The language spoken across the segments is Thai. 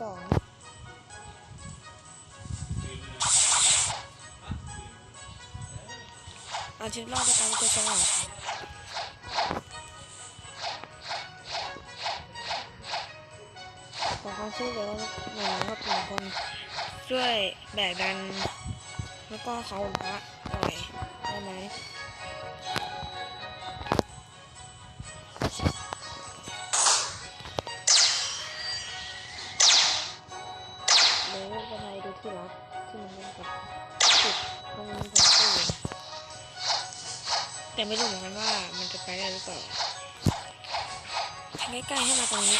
สองเอาชีวิตรอดในการเป็นตัวฉลาดขอความช่วยเหลือหน่อยครับหนึ่งคนช่วยแบกดัน แล้วก็เขาพระหน่อยได้ไหม ที่มันเล่นกับจุดตรงนี้ของตู้แต่ไม่รู้เหมือนกันว่ามันจะไปได้หรือเปล่าใกล้ๆให้มาตรงนี้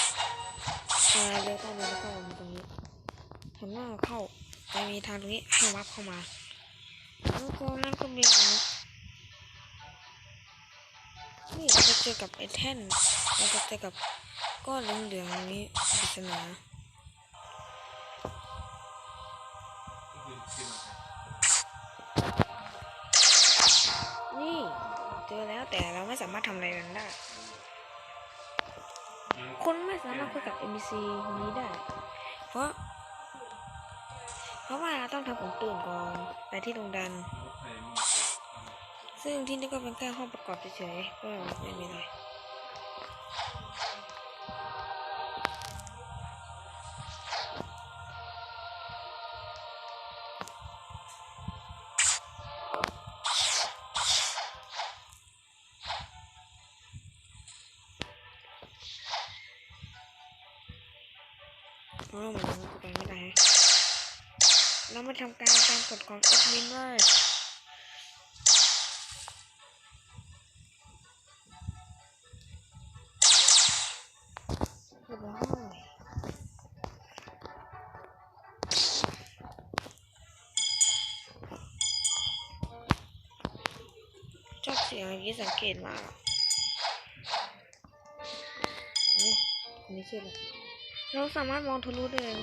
มาเลี้ยวใต้เลี้ยวแล้วก็มาตรงนี้หันหน้าเข้าจะมีทางตรงนี้ให้วับเข้ามาแล้วก็นั่นก็มีตรงนี้นี่เราจะเจอกับไอ้แท่นเราจะเจอกับก้อนเหลืองๆนี้ปริศนา นี่ เจอแล้วแต่เราไม่สามารถทำอะไรกันได้ คุณไม่สามารถคุยกับ NPC นี้ได้ เพราะ เพราะว่าเราต้องทำของตื่นก่อนไปที่โรงดัน ซึ่งที่นี่ก็เป็นแค่ห้องประกอบเฉยๆก็ไม่มีอะไร อ๋อเหมือนเราจะไม่ได้เรามาทำการตามกฎของแอดมินว่าชอบเสียงอย่างนี้สังเกตมานี่คนนี้ชื่ออะไร เราสามารถมองทะลุได้เลย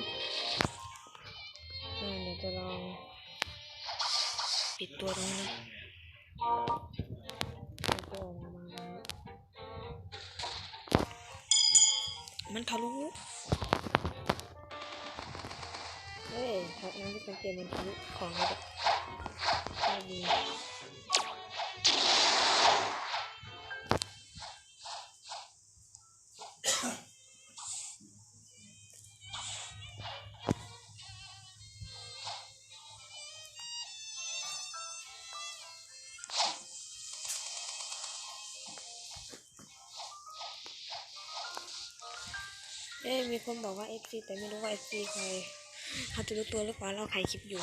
เดี๋ยวจะลอง ปิดตัวตรงนี้นะแล้วก็ออกมา มันทะลุเฮ้ยทักนั้นที่สังเกตมันทะลุของเลยแบบด้ เอ้มีคนบอกว่า FC แต่ไม่รู้ว่า FC ใครเขาจะรู้ตัวหรือเปล่าเราใครคลิปอยู่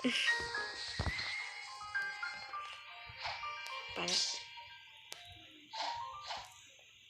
ไป แล้ว